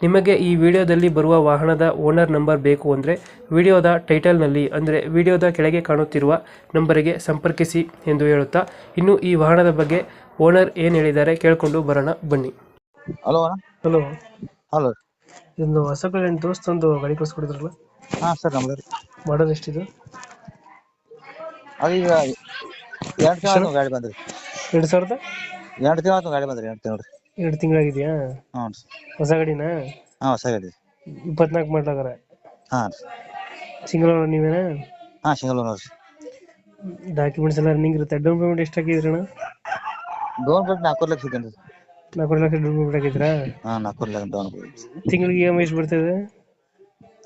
ನಿಮಗೆ ಈ ವಿಡಿಯೋದಲ್ಲಿ ಬರುವ ವಾಹನದ ಓನರ್ ನಂಬರ್ ಬೇಕು ಅಂದರೆ ವಿಡಿಯೋದ ಟೈಟಲ್ನಲ್ಲಿ ಅಂದರೆ ವಿಡಿಯೋದ ಕೆಳಗೆ ಕಾಣುತ್ತಿರುವ ನಂಬರಿಗೆ ಸಂಪರ್ಕಿಸಿ ಎಂದು ಹೇಳುತ್ತಾ ಇನ್ನು ಈ ವಾಹನದ ಬಗ್ಗೆ ಓನರ್ ಏನು ಹೇಳಿದ್ದಾರೆ ಕೇಳಿಕೊಂಡು ಬರೋಣ ಬನ್ನಿ. Hello hello. ಹಲೋ. ಇನ್ನು ಹೊಸ ಕಡೆ ದೋಸ್ತೊಂದು ಗಾಡಿ ಕಳಿಸ್ಕೊಡಿದ್ರಲ್ಲ ಹಾ ಸರ್ ನಮ್ದು ಮಾಡೋದು ಎಷ್ಟಿದೆ? ಅದು ಈಗ ಎರಡು ತಿಂಗಳು ಗಾಡಿ ಬಂದ್ರಿ ಎರಡು ಸಾವಿರದ? ಎರಡು ತಿಂಗಳು ಗಾಡಿ ಬಂದ್ರಿ ಎರಡು ತಿಂಗಳು. ಎರಡು ತಿಂಗಳಾಗಿದೆಯಾ? ಹ್ಞೂ ರೀ. ಹೊಸ ಗಾಡಿನಾ? ಹಾಂ ಹೊಸ ಗಾಡಿ. ಇಪ್ಪತ್ನಾಲ್ಕು ಮಾಡ್ಲಾಗಾರ ಹಾಂ ರೀ. ಸಿಂಗಲ್ ಓನರ್ ನೀವೇನಾ? ಹಾಂ ಸಿಂಗಲ್ ಓನರ್ ರೀ ಡಾಕ್ಯುಮೆಂಟ್ಸ್ ಎಲ್ಲ ರನ್ನಿಂಗ್ ಇರುತ್ತೆ. ಡೌನ್ ಪೇಮೆಂಟ್ ಎಷ್ಟು ಹಾಕಿದ್ರಿ ಅಣ್ಣ? ಡೌನ್ ಪೇಮೆಂಟ್ ನಾಲ್ಕೂವರೆ ಲಕ್ಷ ಇದ್ದೇನೆ ರೀ ನಾಲ್ಕು ಲಕ್ಷ ಡೌನ್ ಪೇಮೆಂಟ್ ಹಾಕಿದ್ರಾ ಹಾಂ ನಾಲ್ಕೂವರೆ ಲಕ್ಷ ಡೌನ್ ಪೇಮೆಂಟ್ ತಿಂಗಳಿಗೆ ಇ ಎಂ ಐ ಎಷ್ಟು ಬರ್ತದೆ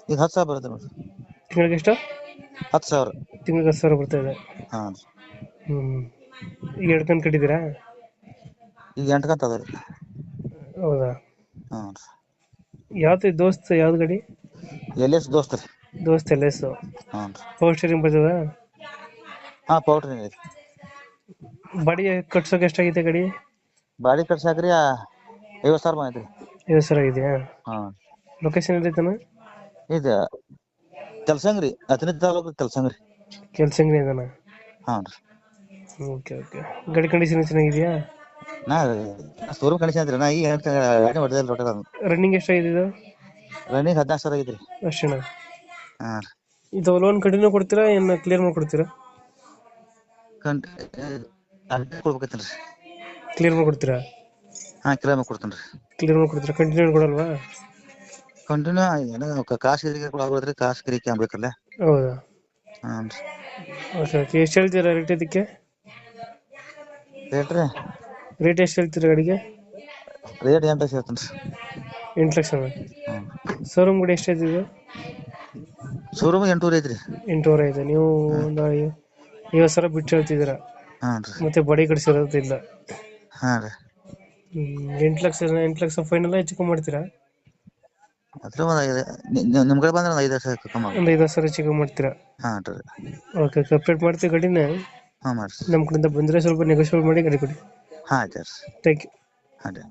ಇದು? ಹತ್ತು ಸಾವಿರ ಬರುತ್ತೆ ನೋಡಿರಿ ತಿಂಗಳಿಗೆ ಎಷ್ಟು? ಹತ್ತು ಸಾವಿರ. ತಿಂಗಳಿಗೆ ಹತ್ತು ಸಾವಿರ ಬರ್ತದೆ ಹಾಂ ರೀ. ಹ್ಮ್. ಈಗ ಎರಡು ಕಂತು ಕಟ್ಟಿದ್ದೀರಾ? ಈಗ ಎಂಟು ಕಂತು ಅದ ರೀ ಹೌದಾ? ಹಾಂ ರೀ ಯಾವ್ದು ದೋಸ್ತ್ ಯಾವ್ದು ಗಾಡಿ? ಎಲ್ ಎಸ್ ದೋಸ್ತ ರೀ. ದೋಸ್ತ್ ಎಲ್ ಎಸ್ ಹ್ಞೂ. ರೀ ಪವರ್ ಸ್ಟೇರಿಂಗ್ ಬರ್ತದ? ಹಾಂ ಪೌಡ್ರಿ ಐತಿ. ಬಾಡಿ ಕಟ್ಸೋಕೆ ಎಷ್ಟಾಗಿದೆ ಗಾಡಿ? ಬಾಡಿ ಕಟ್ಸಾಕ್ರಿ ಐವತ್ತು ಸಾವಿರ ಬಂದೈತೆ ರೀ. ಐವತ್ತು ಸಾವಿರ ಆಗಿದೆಯಾ? ಹಾಂ ಲೊಕೇಶನ್ ಎಲ್ಲೈತನ ಇದು ಕೆಲಸಂಗ್ರಿ ಹತ್ತನೇ ತಾಲೂಕು ಕೆಲಸಂಗ್ರಿ. ಕೆಲ್ಸಂಗ್ರಿ ಅದನ? ಹಾಂ ರೀ. Okay okay. ಗಾಡಿ ಕಂಡೀಷನ್ ಚೆನ್ನಾಗಿದೆಯಾ? ನಾ ಶೋರೂಮ್ ಕಂಡೀಷನ್ ಐತ್ರಿ ನಾ ಈಗ ಗಾಡಿ ಹೊಡೆದಿಲ್ಲ ಟೋಟಲ್ ರನ್ನಿಂಗ್ ಎಷ್ಟಾಗಿದೆ ಇದು? ರನ್ನಿಂಗ್ ಹದಿನಾಲ್ಕು ಸಾವಿರ ಆಗೈತ್ರಿ. ಅಷ್ಟೇನಾ? ಹಾಂ ಇದು ಲೋನ್ ಕಂಟಿನ್ಯೂ ಕೊಡ್ತೀರಾ ಏನು ಕ್ಲಿಯರ್ ಮಾಡ್ಕೊಡ್ತೀರಾ ಕಂಟ್ ಕೊಡ್ಬೇಕೈತೇನ್ರಿ ಕ್ಲಿಯರ್ ಮಾಡ್ಕೊಡ್ತೀರಾ ಹಾಂ ಕಿಲೋ ಕೊಡ್ತೇನೆ ರೀ ಕ್ಲಿಯರ್ ಮಾಡ್ಕೊಡ್ತೀರಾ ಕಂಟಿನ್ಯೂ ಕೊಡಲ್ವಾ? ಕಂಟಿನ್ಯೂ ಏನೋ ಕಾಸು ಗಿರಿಗೆ ಆಗೋದ್ರಿ ಕಾಸು ಗಿರಿಕೆ ಆಗ್ಬೇಕಲ್ಲ ಹೌದಾ? ಹಾಂ ರೀ. ಓಕೆ ಓಕೆ ಎಷ್ಟು ಹೇಳ್ತೀರಾ ರೇಟ್ ಇದಕ್ಕೆ? ರೇಟ್ ರೀ? ರೇಟ್ ಎಷ್ಟು ಹೇಳ್ತೀರಾ ಗಾಡಿಗೆ? ರೇಟ್ ಎಂಟು ಲಕ್ಷ ಹೇಳ್ತೇನೆ ಎಂಟು ಲಕ್ಷ ಶೋರೂಮ್ ಗಾಡಿ ಎಷ್ಟು ಐತಿದೆ ಶೋರೂಮ್ ಎಂಟೂರು ಐತ್ರಿ. ಎಂಟೂವರೆ ಐತೆ. ನೀವು ಒಂದು ನೀವು ಐವತ್ತು ಸಾವಿರ ಬಿಟ್ಟು ಹೇಳ್ತಿದ್ದೀರಾ? ಹಾಂ ರೀ. ಮತ್ತೆ ಬಡಿ ಕಡಿಸಿರೋದಿಲ್ಲ ಹಾಂ ರೀ. ಎಂಟು ಲಕ್ಷ ಎಂಟು ಲಕ್ಷ ಫೈನಲ್ ಹೆಚ್ಚು ಕಮ್ಮಿ ಮಾಡ್ತೀರಾ? ಅದ್ರ ಒಂದು ಐದು ನಿಮ್ಮ ಕಡೆ ಬಂದ್ರೆ ಒಂದು ಐದು ಲಕ್ಷ ಕಮ್ಮಿ ಒಂದು ಐದು ಸಾವಿರ ಹೆಚ್ಚು ಕಮ್ಮಿ ಮಾಡ್ತೀರಾ? ಹಾಂ ರೀ. ಓಕೆ ಸಪ್ರೇಟ್ ಮಾಡ್ತೀವಿ ಗಾಡಿನ. ಹಾಂ ಮಾಡಿರಿ. ನಮ್ಮ ಕಡೆಯಿಂದ ಬಂದರೆ ಸ್ವಲ್ಪ ನೆಗೋಷಿಯೇಟ್ ಮಾಡಿ ಗಾಡಿ ಕೊಡಿ. ಹಾಂ ಸರ್ ತ್ಯಾಂಕ್ ಯು ಅದೇ